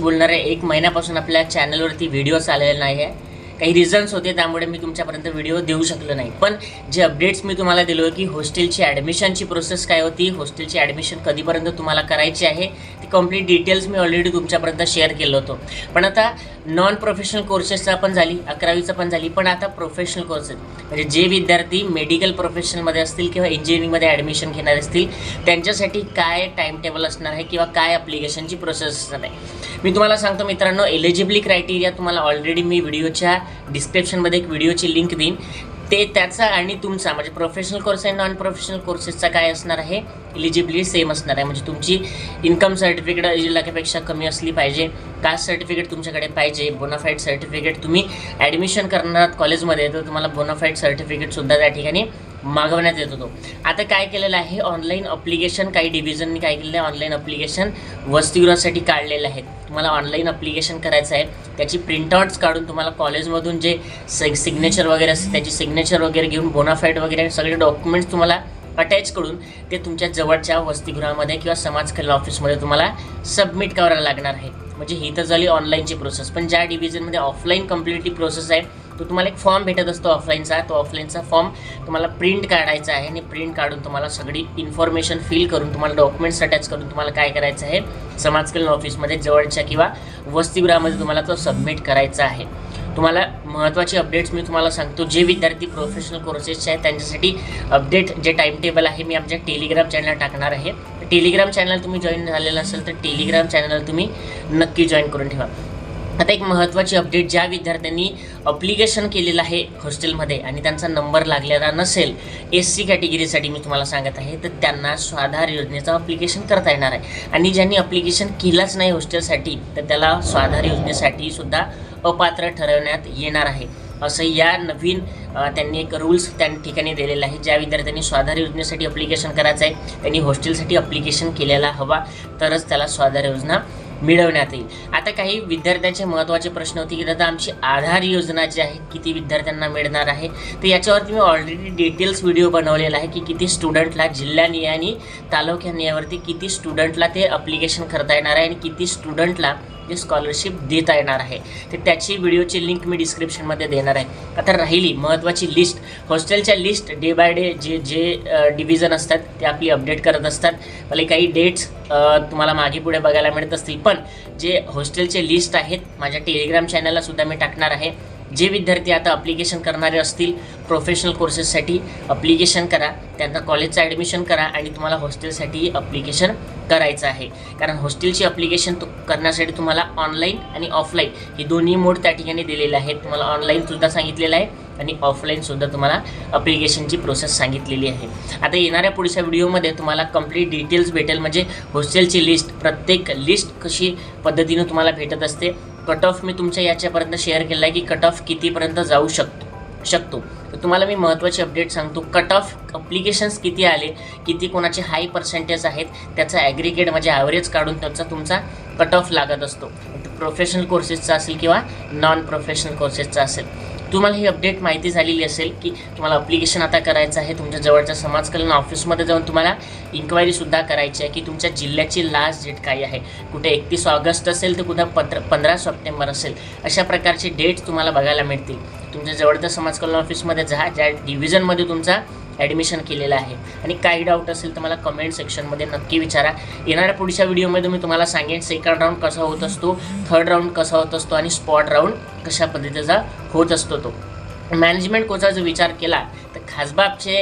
बोलणार आहे एक महिन्यापासून आपल्या चॅनलवरती व्हिडिओ आलेले नाही आहे काही रिझन्स होते त्यामुळे मी तुमच्यापर्यंत व्हिडिओ देऊ शकलो नाही. पण जे अपडेट्स मी तुम्हाला दिलो की हॉस्टेलची ॲडमिशनची प्रोसेस काय होती हॉस्टेलची ॲडमिशन कधीपर्यंत तुम्हाला करायची आहे ती कंप्लीट डिटेल्स मी ऑलरेडी तुमच्यापर्यंत शेअर केलं होतं. पण आता नॉन प्रोफेशनल कोर्सेसचा पण झाली अकरावीचं पण झाली पण आता प्रोफेशनल कोर्सेस म्हणजे जे विद्यार्थी मेडिकल प्रोफेशनमध्ये असतील किंवा इंजिनिअरिंगमध्ये ॲडमिशन घेणार असतील त्यांच्यासाठी काय टाईम टेबल असणार आहे किंवा काय अप्लिकेशनची प्रोसेस असणार आहे? मी तुम्हाला सांगतो मित्रांनो एलिजिबिली क्रायटेरिया तुम्हाला ऑलरेडी मी व्हिडिओच्या डिस्क्रिप्शनमध्ये एक व्हिडिओची लिंक देईन. ते त्याचा आणि तुमचा म्हणजे प्रोफेशनल कोर्स आणि नॉन प्रोफेशनल कोर्सेसचा काय असणार आहे? इलिजिबिलिटी सेम असणार आहे. म्हणजे तुमची इन्कम सर्टिफिकेट लाखापेक्षा कमी असली पाहिजे. कास्ट सर्टिफिकेट तुमच्याकडे पाहिजे. बोनाफाईड सर्टिफिकेट तुम्ही ॲडमिशन करणार आहात कॉलेजमध्ये तर तुम्हाला बोनाफाईड सर्टिफिकेटसुद्धा त्या ठिकाणी मागवण्यात येत होतो. आता काय केलेलं आहे? ऑनलाईन अप्लिकेशन काही डिव्हिजननी काय केलेलं आहे? ऑनलाईन अप्लिकेशन वसतिगृहासाठी काढलेलं आहे तुम्हाला ऑनलाईन अप्लिकेशन करायचं आहे. त्याची प्रिंटआउट्स काढून तुम्हाला कॉलेजमधून जे सि सिग्नेचर वगैरे असते त्याची सिग्नेचर वगैरे घेऊन बोनाफाईड वगैरे सगळे डॉक्युमेंट्स तुम्हाला अटॅच करून ते तुमच्या जवळच्या वसतिगृहामध्ये किंवा समाज कल्याण ऑफिसमध्ये तुम्हाला सबमिट करायला लागणार आहे. म्हणजे ही तर झाली ऑनलाईनची प्रोसेस पण ज्या डिव्हिजनमध्ये ऑफलाईन कम्प्लिटली प्रोसेस आहे तो तुम्हाला एक फॉर्म भेटत असतो ऑफलाईनचा तो ऑफलाईनचा फॉर्म तुम्हाला प्रिंट काढायचा आहे आणि प्रिंट काढून तुम्हाला सगळी इन्फॉर्मेशन फिल करून तुम्हाला डॉक्युमेंट्स अटॅच करून तुम्हाला काय करायचं आहे? समाज कल्याण ऑफिसमध्ये जवळच्या किंवा वसतिगृहामध्ये तुम्हाला तो सबमिट करायचा आहे. तुम्हाला महत्त्वाचे अपडेट्स मी तुम्हाला सांगतो. जे विद्यार्थी प्रोफेशनल कोर्सेसचे आहेत त्यांच्यासाठी अपडेट जे टाईम टेबल आहे मी आमच्या टेलिग्राम चॅनल टाकणार आहे. टेलिग्राम चॅनल तुम्ही जॉईन झालेलं असेल तर टेलिग्राम चॅनल तुम्ही नक्की जॉईन करून ठेवा. आता एक महत्त्वाची अपडेट ज्या विद्यार्थ्यांनी अप्लिकेशन केलेलं आहे हॉस्टेलमध्ये आणि त्यांचा नंबर लागलेला नसेल एस सी कॅटेगरीसाठी मी तुम्हाला सांगत आहे तर त्यांना स्वाधार योजनेचं अप्लिकेशन करता येणार आहे. आणि ज्यांनी अप्लिकेशन केलंच नाही हॉस्टेलसाठी तर त्याला स्वाधार योजनेसाठी सुद्धा अपात्र ठरवण्यात येणार आहे. असं या नवीन त्यांनी एक रूल्स त्या ठिकाणी दिलेला आहे ज्या विद्यार्थ्यांनी स्वाधार योजनेसाठी अप्लिकेशन करायचं आहे त्यांनी हॉस्टेलसाठी अप्लिकेशन केलेला हवा तरच त्याला स्वाधार योजना मिळवण्यात येईल आता काही विद्यार्थ्यांचे महत्त्वाचे प्रश्न होते की दादा आमची आधार योजना जी आहे किती विद्यार्थ्यांना मिळणार आहे? तर याच्यावरती मी ऑलरेडी डिटेल्स व्हिडिओ बनवलेला आहे की किती स्टुडंटला जिल्ह्यानिय आणि तालुक्यानियावरती किती स्टुडंटला ते अप्लिकेशन करता येणार आहे आणि किती स्टुडंटला ते स्कॉलरशिप देता येणार आहे. तर त्याची व्हिडिओची लिंक मी डिस्क्रिप्शनमध्ये देणार आहे. आता राहिली महत्त्वाची लिस्ट हॉस्टेलच्या लिस्ट डे बाय डे जे जे डिव्हिजन असतात ते आपली अपडेट करत असतात. मला काही डेट्स तुम्हाला मागे पुढे बघायला मिळत असतील. पण जे हॉस्टेलचे लिस्ट आहेत माझ्या टेलिग्राम चॅनलला सुद्धा मी टाकणार आहे. जे विद्यार्थी आता अप्लिकेशन करणारे असतील प्रोफेशनल कोर्सेससाठी अप्लिकेशन करा. त्यांना कॉलेजचं ॲडमिशन करा आणि तुम्हाला हॉस्टेलसाठी अप्लिकेशन करायचं आहे. कारण हॉस्टेलची अप्लिकेशन तु करण्यासाठी तुम्हाला ऑनलाईन आणि ऑफलाईन ही दोन्ही मोड त्या ठिकाणी दिलेले आहेत. तुम्हाला ऑनलाईनसुद्धा सांगितलेलं आहे. आणि ऑफलाईनसुद्धा तुम्हाला अप्लिकेशनची प्रोसेस सांगितलेली आहे. आता येणाऱ्या पुढच्या व्हिडिओमध्ये तुम्हाला कंप्लीट डिटेल्स भेटेल. म्हणजे हॉस्टेलची लिस्ट प्रत्येक लिस्ट कशी पद्धतीनं तुम्हाला भेटत असते. कट ऑफ मी तुमच्या याच्यापर्यंत शेअर केला आहे की कट ऑफ कितीपर्यंत जाऊ शकतो शकतो. तर तुम्हाला मी महत्त्वाचे अपडेट सांगतो. कट ऑफ अप्लिकेशन्स किती आले किती कोणाचे हाय पर्सेंटेज आहेत त्याचा ॲग्रिगेट म्हणजे ॲव्हरेज काढून त्याचा तुमचा कट ऑफ लागत असतो. प्रोफेशनल कोर्सेसचा असेल किंवा नॉन प्रोफेशनल कोर्सेसचा असेल. तुम्हाला ही अपडेट माहिती झालेली असेल की तुम्हाला अप्लिकेशन आता करायचं आहे. तुमच्या जवळच्या समाज कल्याण ऑफिसमध्ये जाऊन तुम्हाला इन्क्वायरीसुद्धा करायची आहे की तुमच्या जिल्ह्याची लास्ट डेट काय आहे? कुठे एकतीस ऑगस्ट असेल तर कुठं पत्र पंधरा सप्टेंबर असेल. अशा प्रकारचे डेट्स तुम्हाला बघायला मिळतील. तुमच्या जवळच्या समाज कल्याण ऑफिसमध्ये जा ज्या डिव्हिजनमध्ये तुमचा ॲडमिशन केलेलं आहे. आणि काही डाऊट असेल तर मला कमेंट सेक्शनमध्ये नक्की विचारा. येणाऱ्या पुढच्या व्हिडिओमध्ये मी तुम्हाला सांगेन सेकंड राऊंड कसा होत असतो थर्ड राऊंड कसा होत असतो आणि स्पॉट राऊंड कशा पद्धतीचा होत असतो तो. मॅनेजमेंट कोचा जर विचार केला तर खासबाबचे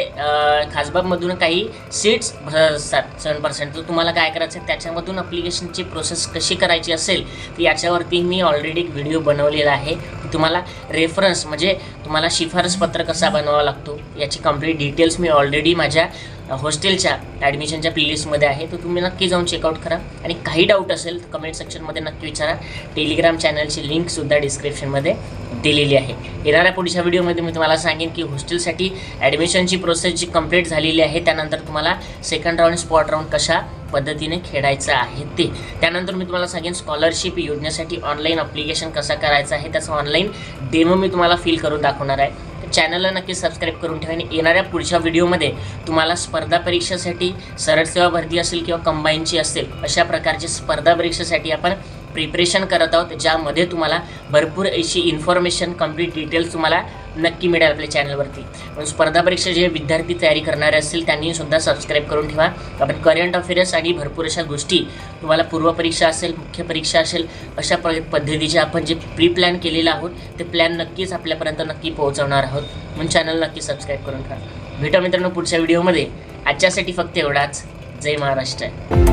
खासबाबमधून काही सीट्स असतात सेवन पर्सेंट तर तुम्हाला काय करायचं आहे त्याच्यामधून अप्लिकेशनची प्रोसेस कशी करायची असेल तर याच्यावरती मी ऑलरेडी एक व्हिडिओ बनवलेला आहे. तुम्हाला रेफरन्स म्हणजे तुम्हाला शिफारस पत्र कसा बनवावा लागतो याची कंप्लीट डिटेल्स मी ऑलरेडी माझ्या हॉस्टेलच्या ॲडमिशनच्या प्लेलिस्टमध्ये आहे. तर तुम्ही नक्की जाऊन चेकआउट करा. आणि काही डाऊट असेल तर कमेंट सेक्शनमध्ये नक्की विचारा. टेलिग्राम चॅनलची लिंकसुद्धा डिस्क्रिप्शनमध्ये दिलेली आहे. येणाऱ्या पुढच्या व्हिडिओमध्ये मी तुम्हाला सांगेन की हॉस्टेलसाठी ॲडमिशनची प्रोसेस जी कंप्लीट झालेली आहे त्यानंतर तुम्हाला सेकंड राऊंड स्पॉट राऊंड कशा पद्धतीने खेळायचं आहे ते. त्यानंतर मी तुम्हाला सांगेन स्कॉलरशिप योजनेसाठी ऑनलाईन अप्लिकेशन कसं करायचं आहे त्याचं ऑनलाईन डेमो मी तुम्हाला फील करून दाखवणार आहे. चॅनलला नक्की सबस्क्राईब करून ठेवा आणि येणाऱ्या पुढच्या व्हिडिओमध्ये तुम्हाला स्पर्धा परीक्षेसाठी सरळ सेवा भरती असेल किंवा कंबाईनची असेल अशा प्रकारची स्पर्धा परीक्षेसाठी आपण प्रिपरेशन करत आहोत ज्यामध्ये तुम्हाला भरपूर अशी इन्फॉर्मेशन कंप्लीट डिटेल्स तुम्हाला नक्की मिळेल आपल्या चॅनलवरती पण स्पर्धा परीक्षा जे विद्यार्थी तयारी करणारे असतील त्यांनी सुद्धा सबस्क्राईब करून ठेवा. आपण करंट अफेअर्स आणि भरपूर अशा गोष्टी तुम्हाला पूर्वपरीक्षा असेल मुख्य परीक्षा असेल अशा प पद्धतीचे आपण जे प्री प्लॅन केलेलं आहोत ते प्लॅन नक्कीच आपल्यापर्यंत नक्की पोहोचवणार आहोत. म्हणून चॅनल नक्की सबस्क्राईब करून ठेवा. भेटा मित्रांनो पुढच्या व्हिडिओमध्ये आजच्यासाठी फक्त एवढाच. जय महाराष्ट्र.